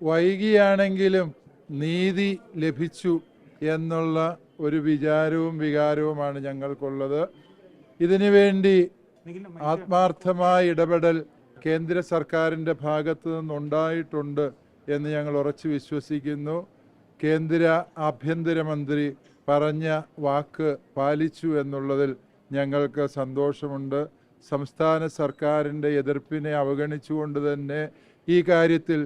വൈകിയാണെങ്കിലും നീതി ലഭിച്ചു എന്നുള്ള ഒരു വിചാരവും വികാരവുമാണ് ഞങ്ങൾക്കുള്ളത്. ഇതിനു വേണ്ടി ആത്മാർത്ഥമായ ഇടപെടൽ കേന്ദ്ര സർക്കാരിന്റെ ഭാഗത്തു നിന്നുണ്ടായിട്ടുണ്ട് എന്ന് ഞങ്ങൾ ഉറച്ചു വിശ്വസിക്കുന്നു. കേന്ദ്ര ആഭ്യന്തരമന്ത്രി പറഞ്ഞ വാക്ക് പാലിച്ചു എന്നുള്ളതിൽ ഞങ്ങൾക്ക് സന്തോഷമുണ്ട്. സംസ്ഥാന സർക്കാരിന്റെ എതിർപ്പിനെ അവഗണിച്ചുകൊണ്ട് തന്നെ ഈ കാര്യത്തിൽ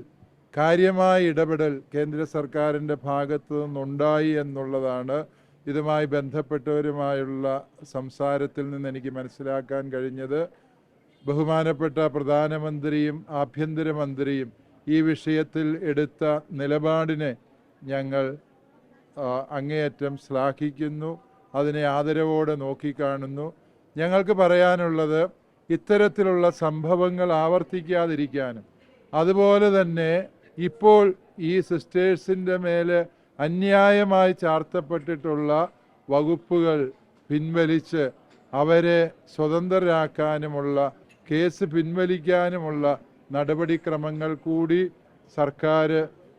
കാര്യമായ ഇടപെടൽ കേന്ദ്ര സർക്കാരിന്റെ ഭാഗത്തു നിന്നുണ്ടായി എന്നുള്ളതാണ് ഇതുമായി ബന്ധപ്പെട്ടവരുമായുള്ള സംസാരത്തിൽ നിന്ന് എനിക്ക് മനസ്സിലാക്കാൻ കഴിഞ്ഞത്. ബഹുമാനപ്പെട്ട പ്രധാനമന്ത്രിയും ആഭ്യന്തരമന്ത്രിയും ഈ വിഷയത്തിൽ എടുത്ത നിലപാടിനെ ഞങ്ങൾ അങ്ങേയറ്റം ശ്ലാഘിക്കുന്നു അതിനെ ആദരവോടെ നോക്കിക്കാണുന്നു. ഞങ്ങൾക്ക് പറയാനുള്ളത് ഇത്തരത്തിലുള്ള സംഭവങ്ങൾ ആവർത്തിക്കാതിരിക്കാനും അതുപോലെ തന്നെ ഇപ്പോൾ ഈ സിസ്റ്റേഴ്സിന്റെ മേലെ അന്യായമായി ചാർത്തപ്പെട്ടിട്ടുള്ള വകുപ്പുകൾ പിൻവലിച്ച് അവരെ സ്വതന്ത്രരാക്കാനുമുള്ള കേസ് പിൻവലിക്കാനുമുള്ള നടപടിക്രമങ്ങൾ കൂടി സർക്കാർ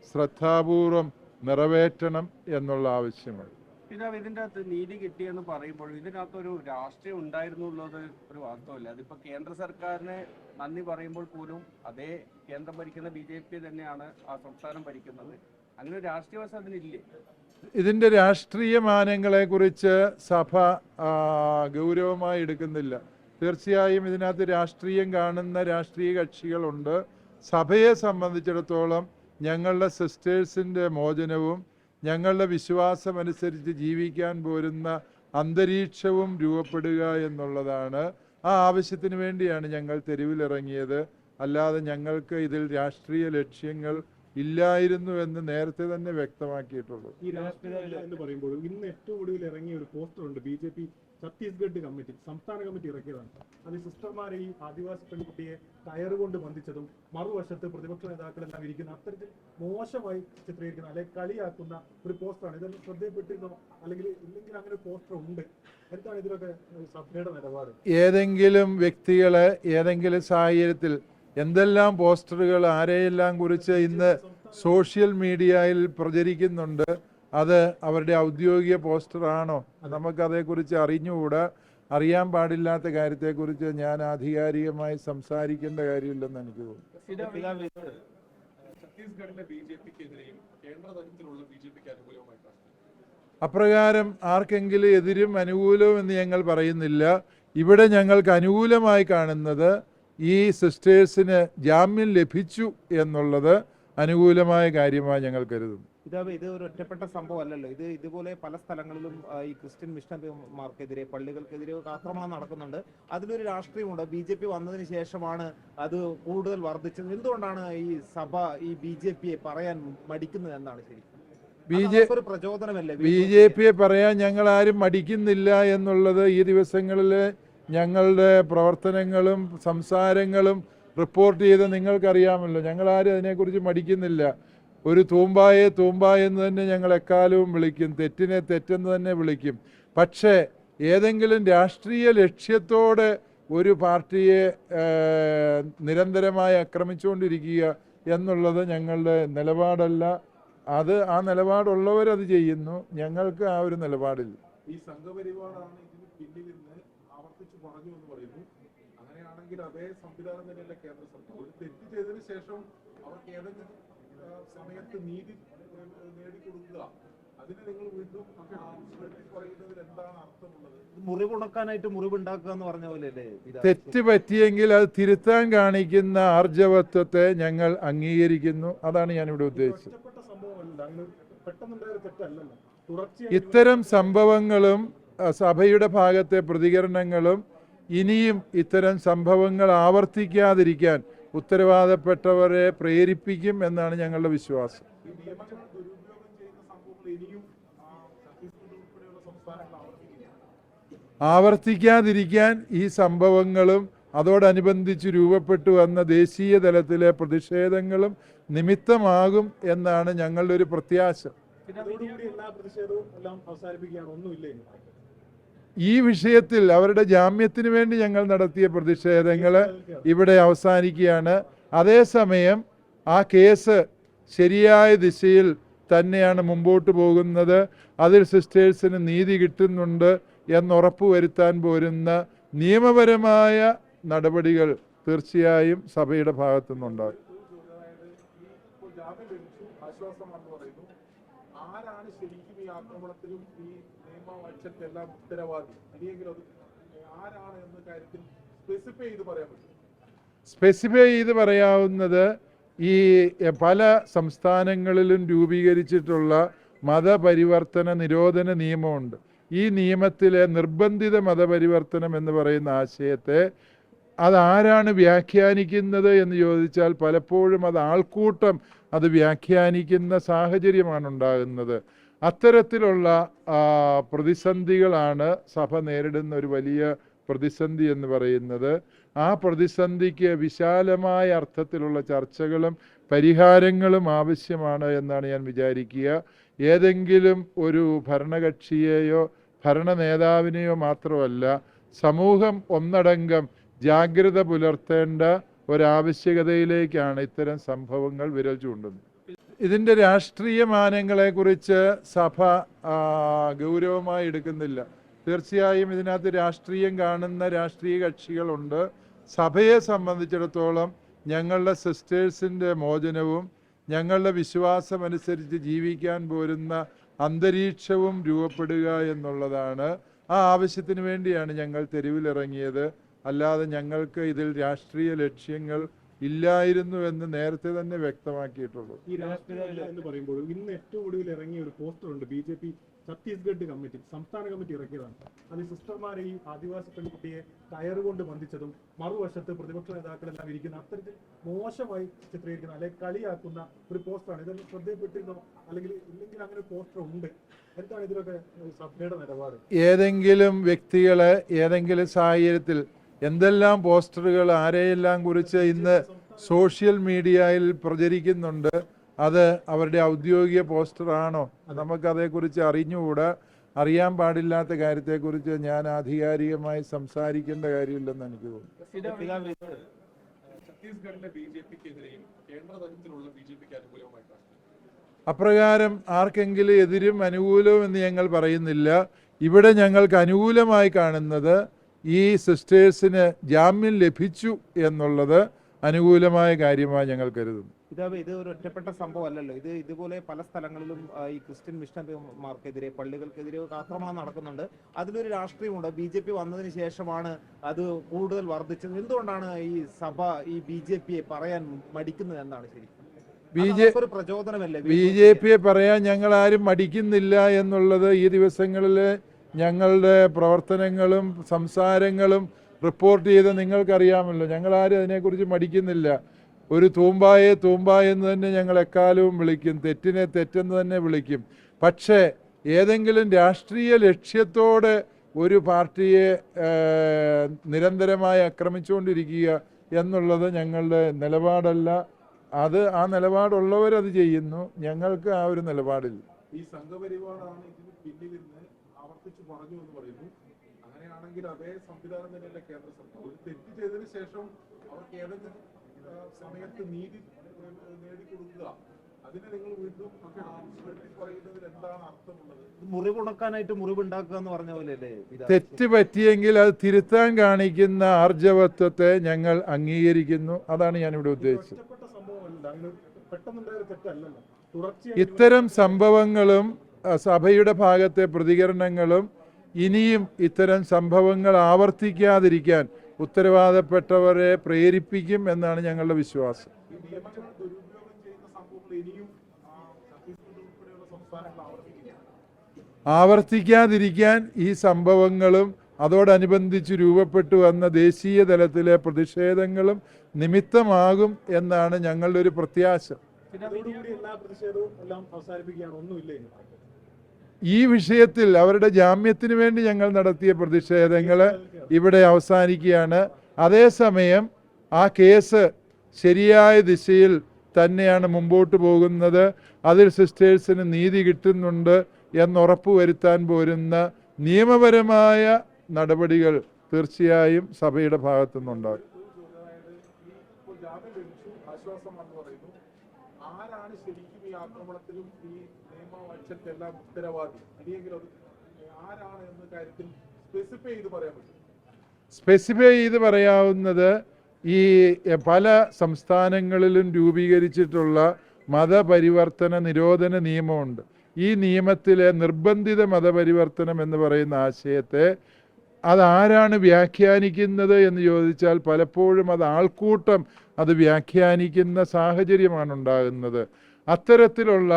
ശ്രദ്ധാപൂർവം നിറവേറ്റണം എന്നുള്ള ആവശ്യമാണ് പിതാവ് ഇതിന്റെ അകത്ത് നീതി കിട്ടിയെന്ന് പറയുമ്പോൾ ഇതിനകത്ത് ഒരു രാഷ്ട്രീയം ഉണ്ടായിരുന്നു എന്നുള്ളത് ഒരു വാസ്തവമല്ല. അതിപ്പോ കേന്ദ്ര സർക്കാരിന് നന്ദി പറയുമ്പോൾ പോലും അതേ കേന്ദ്രം ഭരിക്കുന്ന ബി ജെ പി തന്നെയാണ് ആ സംസ്ഥാനം ഭരിക്കുന്നത്. അങ്ങനെ ഒരു രാഷ്ട്രീയ വശം അതിനില്ലേ? ഇതിന്റെ രാഷ്ട്രീയ മാനങ്ങളെ കുറിച്ച് സഭ ഗൗരവമായി എടുക്കുന്നില്ല. തീർച്ചയായും ഇതിനകത്ത് രാഷ്ട്രീയം കാണുന്ന രാഷ്ട്രീയ കക്ഷികളുണ്ട്. സഭയെ സംബന്ധിച്ചിടത്തോളം ഞങ്ങളുടെ സിസ്റ്റേഴ്സിന്റെ മോചനവും ഞങ്ങളുടെ വിശ്വാസമനുസരിച്ച് ജീവിക്കാൻ പോരുന്ന അന്തരീക്ഷവും രൂപപ്പെടുക എന്നുള്ളതാണ്. ആ ആവശ്യത്തിന് വേണ്ടിയാണ് ഞങ്ങൾ തെരുവിലിറങ്ങിയത്. അല്ലാതെ ഞങ്ങൾക്ക് ഇതിൽ രാഷ്ട്രീയ ലക്ഷ്യങ്ങൾ ഇല്ലായിരുന്നു എന്ന് നേരത്തെ തന്നെ വ്യക്തമാക്കിയിട്ടുള്ളൂ. ഈ രാഷ്ട്രീയ എന്ന് പറയുമ്പോൾ ഇന്ന് ഏറ്റവും ഒടുവിൽ ഇറങ്ങിയ ഒരു പോസ്റ്റർ ഉണ്ട് B J P Chhattisgarh committee സംസ്ഥാന കമ്മിറ്റി ഇറക്കിയതാണ്. അത് സിസ്റ്റർമാരെ ഈ ആദിവാസി പെൺകുട്ടിയെ കയറുകൊണ്ട് ബന്ധിച്ചതും മറുവശത്ത് പ്രതിപക്ഷ നേതാക്കളെല്ലാം ഇരിക്കുന്ന അത്തരത്തിൽ മോശമായി ചിത്രീകരിക്കുന്ന അല്ലെങ്കിൽ കളിയാക്കുന്ന ഒരു പോസ്റ്ററാണ് ഇതെല്ലാം ശ്രദ്ധയപ്പെട്ടിരുന്നോ അല്ലെങ്കിൽ ഇല്ലെങ്കിൽ അങ്ങനെ പോസ്റ്റർ ഉണ്ട്. എന്താണ് ഇതിലൊക്കെ സഭയുടെ നിലപാട്? ഏതെങ്കിലും വ്യക്തികളെ ഏതെങ്കിലും സാഹചര്യത്തിൽ എന്തെല്ലാം പോസ്റ്ററുകൾ ആരെയെല്ലാം കുറിച്ച് ഇന്ന് സോഷ്യൽ മീഡിയയിൽ പ്രചരിക്കുന്നുണ്ട് അത് അവരുടെ ഔദ്യോഗിക പോസ്റ്ററാണോ? നമുക്കതേക്കുറിച്ച് അറിഞ്ഞുകൂടാ. അറിയാൻ പാടില്ലാത്ത കാര്യത്തെക്കുറിച്ച് ഞാൻ ആധികാരികമായി സംസാരിക്കേണ്ട കാര്യമില്ലെന്ന് എനിക്ക് തോന്നുന്നു. പിതാവ് ഛത്തീസ്ഗഡിലെ ബി ജെ പിക്കെതിരെയും കേന്ദ്ര തലത്തിലുള്ള ബി ജെ പിക്ക് അനുകൂലമായിട്ടാണ് അപ്രകാരം ആർക്കെങ്കിലും എതിരും അനുകൂലവും എന്ന് ഞങ്ങൾ പറയുന്നില്ല. ഇവിടെ ഞങ്ങൾക്ക് അനുകൂലമായി കാണുന്നത് ഈ സിസ്റ്റേഴ്സിന് ജാമ്യം ലഭിച്ചു എന്നുള്ളത് അനുകൂലമായ കാര്യമായി ഞങ്ങൾ കരുതുന്നു. പിതാവ് ഇത് ഒരു ഒറ്റപ്പെട്ട സംഭവം അല്ലല്ലോ. ഇത് ഇതുപോലെ പല സ്ഥലങ്ങളിലും ഈ ക്രിസ്ത്യൻ മിഷണറിമാർക്കെതിരെ പള്ളികൾക്കെതിരെ ആക്രമണം നടക്കുന്നുണ്ട്. അതിലൊരു രാഷ്ട്രീയമുണ്ട്. ബി ജെ പി വന്നതിന് ശേഷമാണ് അത് കൂടുതൽ വർദ്ധിച്ചത്. എന്തുകൊണ്ടാണ് ഈ സഭ ഈ ബി ജെ പിയെ പറയാൻ മടിക്കുന്നത് എന്നാണ് ശരി? ബി ജെ പ്രചോദനമല്ലേ? ബി ജെ പിയെ പറയാൻ ഞങ്ങൾ ആരും മടിക്കുന്നില്ല എന്നുള്ളത് ഈ ദിവസങ്ങളിൽ ഞങ്ങളുടെ പ്രവർത്തനങ്ങളും സംസാരങ്ങളും റിപ്പോർട്ട് ചെയ്ത് നിങ്ങൾക്കറിയാമല്ലോ. ഞങ്ങളാരും അതിനെക്കുറിച്ച് മടിക്കുന്നില്ല. ഒരു തൂമ്പായെ തൂമ്പായ എന്ന് തന്നെ ഞങ്ങൾ എക്കാലവും വിളിക്കും. തെറ്റിനെ തെറ്റെന്ന് തന്നെ വിളിക്കും. പക്ഷേ ഏതെങ്കിലും രാഷ്ട്രീയ ലക്ഷ്യത്തോടെ ഒരു പാർട്ടിയെ നിരന്തരമായി ആക്രമിച്ചുകൊണ്ടിരിക്കുക എന്നുള്ളത് ഞങ്ങളുടെ നിലപാടല്ല. അത് ആ നിലപാടുള്ളവരത് ചെയ്യുന്നു. ഞങ്ങൾക്ക് ആ ഒരു നിലപാടില്ല. ഈ സംഘപരിവാറാണ് പിന്നിലെന്ന് ആവർത്തിച്ച് പറഞ്ഞു എന്ന് പറയുന്നു. അങ്ങനെയാണെങ്കിൽ അതേ സംവിധാനം തന്നെയല്ല കേന്ദ്ര സർക്കാർ. ഒരു തെറ്റ് ചെയ്തതിനു ശേഷം അവർക്ക് ഏതെങ്കിലും സമയത്ത് നീതി നേടിക്കൊടുക്കുക. അതിന് നിങ്ങൾ വീണ്ടും ആ, വെട്ടി പറയുന്നതിൽ എന്താണ് അർത്ഥമുള്ളത്? മുറിവുണക്കാനായിട്ട് മുറിവുണ്ടാക്കുക എന്ന് പറഞ്ഞ പോലെയല്ലേ തെറ്റ് പറ്റിയെങ്കിൽ അത് തിരുത്താൻ കാണിക്കുന്ന ആർജവത്വത്തെ ഞങ്ങൾ അംഗീകരിക്കുന്നു. അതാണ് ഞാൻ ഇവിടെ ഉദ്ദേശിച്ചത്. ഇത്തരം സംഭവങ്ങളും സഭയുടെ ഭാഗത്തെ പ്രതികരണങ്ങളും ഇനിയും ഇത്തരം സംഭവങ്ങൾ ആവർത്തിക്കാതിരിക്കാൻ ഉത്തരവാദപ്പെട്ടവരെ പ്രേരിപ്പിക്കും എന്നാണ് ഞങ്ങളുടെ വിശ്വാസം. ആവർത്തിക്കാതിരിക്കാൻ ഈ സംഭവങ്ങളും അതോടനുബന്ധിച്ച് രൂപപ്പെട്ടു വന്ന ദേശീയ തലത്തിലെ പ്രതിഷേധങ്ങളും നിമിത്തമാകും എന്നാണ് ഞങ്ങളുടെ ഒരു പ്രത്യാശ. അതോടുകൂടി എല്ലാ പ്രതിഷേധവും എല്ലാം അവസാനിപ്പിക്കുകയാണ്. ഒന്നുമില്ലേ ഇനി? ഈ വിഷയത്തിൽ അവരുടെ ജാമ്യത്തിന് വേണ്ടി ഞങ്ങൾ നടത്തിയ പ്രതിഷേധങ്ങൾ ഇവിടെ അവസാനിക്കുകയാണ്. അതേസമയം ആ കേസ് ശരിയായ ദിശയിൽ തന്നെയാണ് മുമ്പോട്ട് പോകുന്നത്. അതിൽ സിസ്റ്റേഴ്സിന് നീതി കിട്ടുന്നുണ്ട് എന്നുറപ്പ് വരുത്താൻ പോരുന്ന നിയമപരമായ നടപടികൾ തീർച്ചയായും സഭയുടെ ഭാഗത്തുനിന്നുണ്ടാകും. ഇപ്പോൾ ആരാണ് ശരിക്കും ഈ ആക്രമണത്തിലും ഈ നിയമവാഴ്ചക്കെല്ലാം ഉത്തരവാദി? അല്ലെങ്കിൽ അത് ആരാണ് എന്ന കാര്യത്തിൽ സ്പെസിഫൈ ചെയ്ത് പറയാൻ പറ്റും സ്പെസിഫൈ ചെയ്ത് പറയാവുന്നത് ഈ പല സംസ്ഥാനങ്ങളിലും രൂപീകരിച്ചിട്ടുള്ള മതപരിവർത്തന നിരോധന നിയമമുണ്ട്. ഈ നിയമത്തിലെ നിർബന്ധിത മതപരിവർത്തനം എന്ന് പറയുന്ന ആശയത്തെ അതാരാണ് വ്യാഖ്യാനിക്കുന്നത് എന്ന് ചോദിച്ചാൽ പലപ്പോഴും അത് ആൾക്കൂട്ടം അത് വ്യാഖ്യാനിക്കുന്ന സാഹചര്യമാണ് ഉണ്ടാകുന്നത്. അത്തരത്തിലുള്ള പ്രതിസന്ധികളാണ് സഭ നേരിടുന്ന ഒരു വലിയ പ്രതിസന്ധി എന്ന് പറയുന്നത്. ആ പ്രതിസന്ധിക്ക് വിശാലമായ അർത്ഥത്തിലുള്ള ചർച്ചകളും പരിഹാരങ്ങളും ആവശ്യമാണ് എന്നാണ് ഞാൻ വിചാരിക്കുക. ഏതെങ്കിലും ഒരു ഭരണകക്ഷിയെയോ ഭരണ നേതാവിനെയോ മാത്രമല്ല സമൂഹം ഒന്നടങ്കം ജാഗ്രത പുലർത്തേണ്ട ഒരാവശ്യകതയിലേക്കാണ് ഇത്തരം സംഭവങ്ങൾ വിരൽ ചൂണ്ടുന്നത്. ഇതിന്റെ രാഷ്ട്രീയ മാനങ്ങളെക്കുറിച്ച് സഭ ഗൗരവമായി എടുക്കുന്നില്ല. തീർച്ചയായും ഇതിനകത്ത് രാഷ്ട്രീയം കാണുന്ന രാഷ്ട്രീയ കക്ഷികളുണ്ട്. സഭയെ സംബന്ധിച്ചിടത്തോളം ഞങ്ങളുടെ സിസ്റ്റേഴ്സിന്റെ മോചനവും ഞങ്ങളുടെ വിശ്വാസമനുസരിച്ച് ജീവിക്കാൻ പോരുന്ന അന്തരീക്ഷവും രൂപപ്പെടുക എന്നുള്ളതാണ് ആ ആവശ്യത്തിന് വേണ്ടിയാണ് ഞങ്ങൾ തെരുവിലിറങ്ങിയത്. അല്ലാതെ ഞങ്ങൾക്ക് ഇതിൽ രാഷ്ട്രീയ ലക്ഷ്യങ്ങൾ ഇല്ലായിരുന്നു എന്ന് നേരത്തെ തന്നെ വ്യക്തമാക്കിയിട്ടുള്ളൂ. ഈ രാഷ്ട്രീയ എന്ന് പറയുമ്പോൾ ഇന്ന് ഏറ്റവും കൂടുതൽ ഇറങ്ങിയ ഒരു പോസ്റ്റർ ഉണ്ട് B J P Chhattisgarh committee സംസ്ഥാന കമ്മിറ്റി ഇറക്കിയതാണ്. അത് സിസ്റ്റർമാരെ ഈ ആദിവാസി പെൺകുട്ടിയെ ടയർ കൊണ്ട് ബന്ധിച്ചതും മറുവശത്ത് പ്രതിപക്ഷ നേതാക്കളെല്ലാം ഇരിക്കുന്ന അത്തരത്തിൽ മോശമായി ചിത്രീകരിക്കുന്ന അല്ലെങ്കിൽ കളിയാക്കുന്ന ഒരു പോസ്റ്ററാണ് ഇതെല്ലാം ശ്രദ്ധയിൽപ്പെട്ടിരുന്നോ? അല്ലെങ്കിൽ ഇല്ലെങ്കിൽ അങ്ങനെ പോസ്റ്റർ ഉണ്ട്. എന്താണ് ഇതിലൊക്കെ സഭയുടെ നിലപാട്? ഏതെങ്കിലും വ്യക്തികളെ ഏതെങ്കിലും സാഹചര്യത്തിൽ എന്തെല്ലാം പോസ്റ്ററുകൾ ആരെയെല്ലാം കുറിച്ച് ഇന്ന് സോഷ്യൽ മീഡിയയിൽ പ്രചരിക്കുന്നുണ്ട് അത് അവരുടെ ഔദ്യോഗിക പോസ്റ്ററാണോ? നമുക്കതേക്കുറിച്ച് അറിഞ്ഞുകൂടാ. അറിയാൻ പാടില്ലാത്ത കാര്യത്തെക്കുറിച്ച് ഞാൻ ആധികാരികമായി സംസാരിക്കേണ്ട കാര്യമില്ലെന്ന് എനിക്ക് തോന്നുന്നു. അപ്രകാരം ആർക്കെങ്കിലും എതിരും അനുകൂലവും എന്ന് ഞങ്ങൾ പറയുന്നില്ല. ഇവിടെ ഞങ്ങൾക്ക് അനുകൂലമായി കാണുന്നത് ഈ സിസ്റ്റേഴ്സിന് ജാമ്യം ലഭിച്ചു എന്നുള്ളത് അനുകൂലമായ കാര്യമായി ഞങ്ങൾ കരുതുന്നു. ഇതാ ഇത് ഒരു ഒറ്റപ്പെട്ട സംഭവം അല്ലല്ലോ ഇത് ഇതുപോലെ പല സ്ഥലങ്ങളിലും ഈ ക്രിസ്ത്യൻ മിഷണറിമാർക്കെതിരെ പള്ളികൾക്കെതിരെ ആക്രമണം നടക്കുന്നുണ്ട്. അതിലൊരു രാഷ്ട്രീയമുണ്ട്. ബി ജെ പി വന്നതിന് ശേഷമാണ് അത് കൂടുതൽ വർദ്ധിച്ചത്. എന്തുകൊണ്ടാണ് ഈ സഭ ഈ ബി ജെ പിയെ പറയാൻ മടിക്കുന്നത് എന്നാണ് ശരി? ബി അത് ജെ അവർക്കൊരു പ്രചോദനമല്ലേ? ബി ജെ പിയെ പറയാൻ ഞങ്ങൾ ആരും മടിക്കുന്നില്ല എന്നുള്ളത് ഈ ദിവസങ്ങളിൽ ഞങ്ങളുടെ പ്രവർത്തനങ്ങളും സംസാരങ്ങളും റിപ്പോർട്ട് ചെയ്ത് നിങ്ങൾക്കറിയാമല്ലോ. ഞങ്ങളാരും അതിനെക്കുറിച്ച് മടിക്കുന്നില്ല. ഒരു തൂമ്പായെ തൂമ്പ എന്ന് തന്നെ ഞങ്ങൾ എക്കാലവും വിളിക്കും. തെറ്റിനെ തെറ്റെന്ന് തന്നെ വിളിക്കും. പക്ഷേ ഏതെങ്കിലും രാഷ്ട്രീയ ലക്ഷ്യത്തോടെ ഒരു പാർട്ടിയെ നിരന്തരമായി ആക്രമിച്ചുകൊണ്ടിരിക്കുക എന്നുള്ളത് ഞങ്ങളുടെ നിലപാടല്ല. അത് ആ നിലപാടുള്ളവരത് ചെയ്യുന്നു. ഞങ്ങൾക്ക് ആ ഒരു നിലപാടില്ല. ഈ സംഘപരിവാറാണ് ഇതിന് പിന്നിലിരുന്ന് ആവർത്തിച്ച് പറഞ്ഞു എന്ന് പറയുന്നു. അങ്ങനെയാണെങ്കിൽ അതേ സംവിധാനം തന്നെയല്ല കേന്ദ്ര സർക്കാർ? ഒരു തെറ്റ് ചെയ്തതിന് ശേഷം അവർക്ക് ഏതെങ്കിലും സമയത്ത് നീതി നേടിക്കൊടുക്കുക. അതിനെ നിങ്ങൾ വീണ്ടും പറയുന്നതിൽ എന്താണ് അർത്ഥമുള്ളത്? ഇത് മുറിവുണക്കാനായിട്ട് മുറിവുണ്ടാക്കുക എന്ന് പറഞ്ഞ പോലെ അല്ലേ തെറ്റ് പറ്റിയെങ്കിൽ അത് തിരുത്താൻ കാണിക്കുന്ന ആർജവത്വത്തെ ഞങ്ങൾ അംഗീകരിക്കുന്നു. അതാണ് ഞാൻ ഇവിടെ ഉദ്ദേശിച്ചത്. ഇത്തരം സംഭവങ്ങളും സഭയുടെ ഭാഗത്തെ പ്രതികരണങ്ങളും ഇനിയും ഇത്തരം സംഭവങ്ങൾ ആവർത്തിക്കാതിരിക്കാൻ ഉത്തരവാദപ്പെട്ടവരെ പ്രേരിപ്പിക്കും എന്നാണ് ഞങ്ങളുടെ വിശ്വാസം. ആവർത്തിക്കാതിരിക്കാൻ ഈ സംഭവങ്ങളും അതോടനുബന്ധിച്ച് രൂപപ്പെട്ടു വന്ന ദേശീയ തലത്തിലെ പ്രതിഷേധങ്ങളും നിമിത്തമാകും എന്നാണ് ഞങ്ങളുടെ ഒരു പ്രത്യാശ. എല്ലാ പ്രതിഷേധവും എല്ലാം അവസാനിപ്പിക്കുകയാണ് ഒന്നുമില്ല ഇനി ഈ വിഷയത്തിൽ അവരുടെ ജാമ്യത്തിന് വേണ്ടി ഞങ്ങൾ നടത്തിയ പ്രതിഷേധങ്ങൾ ഇവിടെ അവസാനിക്കുകയാണ്. അതേസമയം ആ കേസ് ശരിയായ ദിശയിൽ തന്നെയാണ് മുമ്പോട്ട് പോകുന്നത്. അതിൽ സിസ്റ്റേഴ്സിന് നീതി കിട്ടുന്നുണ്ട് എന്നുറപ്പ് വരുത്താൻ പോരുന്ന നിയമപരമായ നടപടികൾ തീർച്ചയായും സഭയുടെ ഭാഗത്തു നിന്നുണ്ടാകും ആരാണ് ശരിക്കും ഈ ആക്രമണത്തിലും ഈ നിയമവാഴ്ചക്കെല്ലാം ഉത്തരവാദി. ഇനിയെങ്കിലും അത് ആരാണ് എന്ന കാര്യത്തിൽ സ്പെസിഫൈ ചെയ്ത് പറയാൻ പറ്റും. സ്പെസിഫൈ ചെയ്ത് പറയാവുന്നത് ഈ പല സംസ്ഥാനങ്ങളിലും രൂപീകരിച്ചിട്ടുള്ള മതപരിവർത്തന നിരോധന നിയമമുണ്ട്. ഈ നിയമത്തിലെ നിർബന്ധിത മതപരിവർത്തനം എന്ന് പറയുന്ന ആശയത്തെ അതാരാണ് വ്യാഖ്യാനിക്കുന്നത് എന്ന് ചോദിച്ചാൽ പലപ്പോഴും അത് ആൾക്കൂട്ടം അത് വ്യാഖ്യാനിക്കുന്ന സാഹചര്യമാണ് ഉണ്ടാകുന്നത്. അത്തരത്തിലുള്ള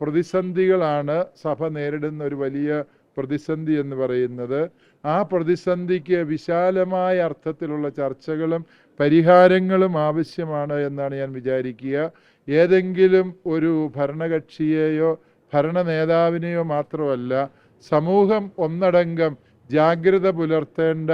പ്രതിസന്ധികളാണ് സഭ നേരിടുന്ന ഒരു വലിയ പ്രതിസന്ധി എന്ന് പറയുന്നത്. ആ പ്രതിസന്ധിക്ക് വിശാലമായ അർത്ഥത്തിലുള്ള ചർച്ചകളും പരിഹാരങ്ങളും ആവശ്യമാണ് എന്നാണ് ഞാൻ വിചാരിക്കുക. ഏതെങ്കിലും ഒരു ഭരണകക്ഷിയെയോ ഭരണ നേതാവിനെയോ മാത്രമല്ല സമൂഹം ഒന്നടങ്കം ജാഗ്രത പുലർത്തേണ്ട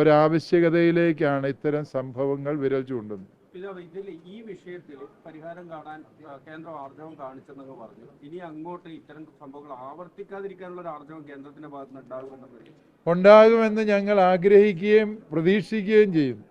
ഒരാവശ്യകതയിലേക്കാണ് ഇത്തരം സംഭവങ്ങൾ വിരൽ ചൂണ്ടുന്നത്. പിന്നെ ഇതിൽ ഈ വിഷയത്തിൽ പരിഹാരം കാണാൻ കേന്ദ്രം ആർജവം കാണിച്ചെന്നൊക്കെ പറഞ്ഞു. ഇനി അങ്ങോട്ട് ഇത്തരം സംഭവങ്ങൾ ആവർത്തിക്കാതിരിക്കാനുള്ള ഒരു ആർജവം കേന്ദ്രത്തിന്റെ ഭാഗത്ത് നിന്ന് ഉണ്ടാകുമെന്ന് ഉണ്ടാകുമെന്ന് ഞങ്ങൾ ആഗ്രഹിക്കുകയും പ്രതീക്ഷിക്കുകയും ചെയ്യുന്നു.